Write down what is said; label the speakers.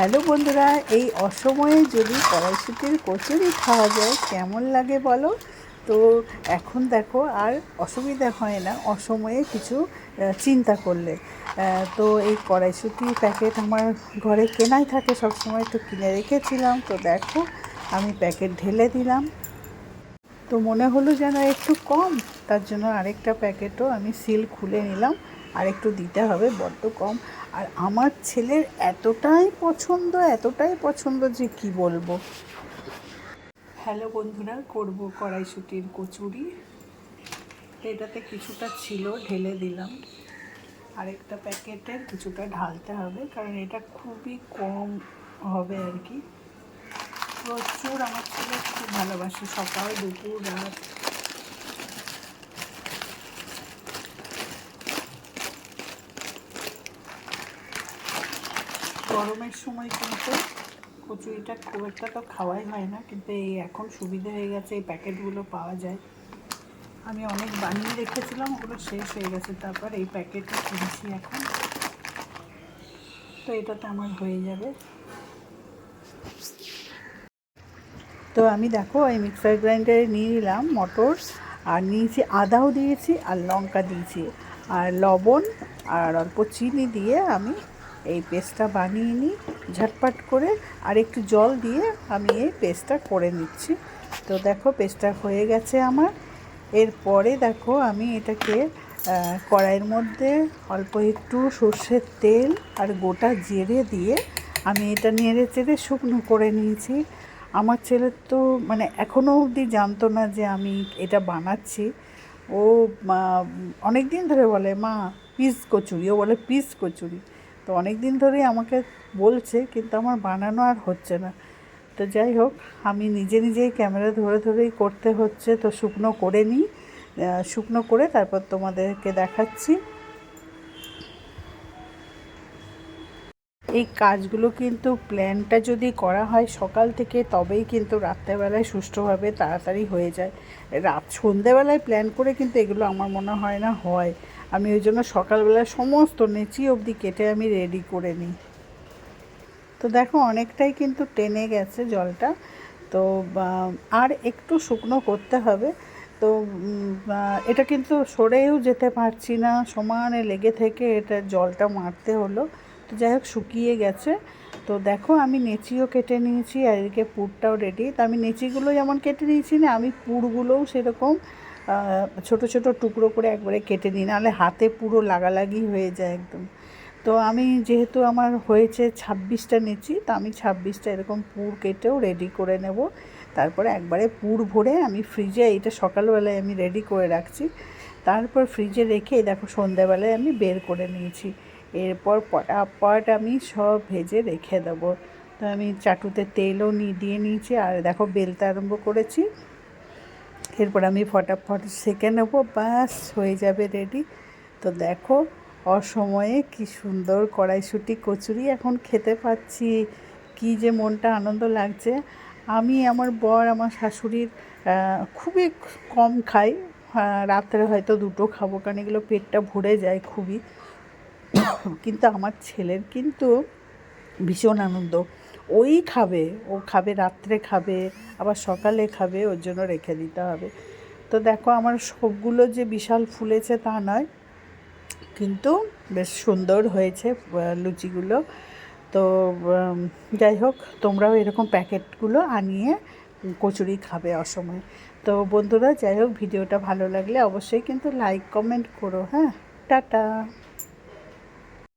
Speaker 1: Hello বন্ধুরা, এই অসময়ে যদি কড়াইশুটির কচুরি খাওয়া যায়, কেমন লাগে বলো? তো এখন দেখো, আর অসুবিধা হয় না, অসময়ে কিছু চিন্তা করলে। তো এই কড়াইশুটি প্যাকেট আমার ঘরে কেনাই থাকে সবসময়, তো কিনে রেখেছিলাম। তো দেখো, আমি প্যাকেট ঢেলে দিলাম। তো মনে হলো যেন একটু কম, তার জন্য আরেকটা প্যাকেটও আমি সিল খুলে নিলাম। আর একটু দিতে হবে, বড্ড কম। আর আমার ছেলের এতটাই পছন্দ এতটাই পছন্দ যে কি বলব? হ্যালো বন্ধুরা, করব কড়াইশুটির কচুরি। এটাতে কিছুটা ছিল, ঢেলে দিলাম। আরেকটা প্যাকেটের কিছুটা ঢালতে হবে, কারণ এটা খুবই কম হবে আর কি। প্রচুর আমার ছেলে খুব ভালোবাসে, সকাল, দুপুর, রাত। গরমের সময় কিন্তু কচুরিটা খুব একটা তো খাওয়াই হয় না, কিন্তু এই এখন সুবিধা হয়ে গেছে, এই প্যাকেটগুলো পাওয়া যায়। আমি অনেক বানিয়ে রেখেছিলাম, ওগুলো শেষ হয়ে গেছে, তারপর এই প্যাকেটটা কিনছি এখন। তো এটাতে আমার হয়ে যাবে। তো আমি দেখো, এই মিক্সার গ্রাইন্ডারে নিয়ে নিলাম মটর আর নিয়েছি আদাও দিয়েছি আর লঙ্কা দিয়েছি। আর লবণ আর অল্প চিনি দিয়ে আমি এই পেস্টটা বানিয়ে নিই, ঝটপট করে, আর একটু জল দিয়ে আমি এই পেস্টটা করে নিচ্ছি। তো দেখো, পেস্টটা হয়ে গেছে আমার। এরপরে দেখো, আমি এটাকে কড়াইয়ের মধ্যে অল্প একটু সর্ষের তেল আর গোটা জিরে দিয়ে আমি এটা নেড়ে চেড়ে শুকনো করে নিয়েছি। আমার ছেলে তো মানে এখনও অবধি জানতো না যে আমি এটা বানাচ্ছি। ও অনেক দিন ধরে বলে, মা, পিস কচুরি। ও বলে, পিস কচুরি। তো অনেক দিন ধরেই আমাকে বলছে, কিন্তু আমার বানানো আর হচ্ছে না। তো যাই হোক, আমি নিজে নিজেই ক্যামেরা ধরে ধরেই করতে হচ্ছে, তো শুকনো করে নিই। শুকনো করে তারপর তোমাদেরকে দেখাচ্ছি। এই কাজগুলো কিন্তু প্ল্যানটা যদি করা হয় সকাল থেকে, তবেই কিন্তু রাত্রেবেলায় সুষ্ঠুভাবে তাড়াতাড়ি হয়ে যায়। রাত সন্ধেবেলায় প্ল্যান করে কিন্তু এগুলো আমার মনে হয় না হয়। আমি ওই জন্য সকালবেলায় সমস্ত নেচি অবধি কেটে আমি রেডি করে নিই। তো দেখো অনেকটাই কিন্তু টেনে গেছে জলটা। তো আর একটু শুকনো করতে হবে। তো এটা কিন্তু সরেও যেতে পারছি না। সমানে লেগে থেকে এটা জলটা মারতে হলো। তো যাই হোক, শুকিয়ে গেছে। তো দেখো আমি নেচিও কেটে নিয়েছি, আর এদিকে পুরটাও রেডি তো আমি নেচিগুলো যেমন কেটে নিয়েছি না, আমি পুরগুলোও সেরকম ছোট ছোট টুকরো করে একবারে কেটে নিই, নাহলে হাতে পুরো লাগালাগি হয়ে যায় একদম। তো আমি যেহেতু আমার হয়েছে ছাব্বিশটা নেচি, তো আমি ছাব্বিশটা এরকম পুর কেটেও রেডি করে নেব। তারপরে একবারে পুর ভরে আমি ফ্রিজে এইটা সকালবেলায় আমি রেডি করে রাখছি। তারপর ফ্রিজে রেখে দেখো সন্ধ্যাবেলায় আমি বের করে নিয়েছি। এরপর পটাপট আমি সব ভেজে রেখে দেবো। তো আমি চাটুতে তেলও নিয়ে দিয়ে নিয়েছি, আর দেখো বেলতে আরম্ভ করেছি। এরপর আমি ফটাফট সেঁকে নেব, ব্যাস, হয়ে যাবে রেডি তো দেখো, অসময়ে কি সুন্দর কড়াইশুটি, কচুরি এখন খেতে পাচ্ছি। কি যে মনটা আনন্দ লাগছে। আমি, আমার বর, আমার শাশুড়ির খুবই কম খাই। রাত্রে হয়তো দুটো খাব, কারণ এগুলো পেটটা ভরে যায় খুবই। কিন্তু আমার ছেলের কিন্তু ভীষণ আনন্দ। ওই খাবে, ও খাবে, রাত্রে খাবে, আবার সকালে খাবে, ওর জন্য রেখে দিতে হবে। তো দেখো আমার সবগুলো যে বিশাল ফুলেছে তা নয়, কিন্তু বেশ সুন্দর হয়েছে লুচিগুলো। তো যাই হোক, তোমরাও এরকম প্যাকেটগুলো আনিয়ে কচুরি খাবে অসময়ে। তো বন্ধুরা, যাই হোক, ভিডিওটা ভালো লাগলে অবশ্যই কিন্তু লাইক, কমেন্ট করো হ্যাঁ? টাটা!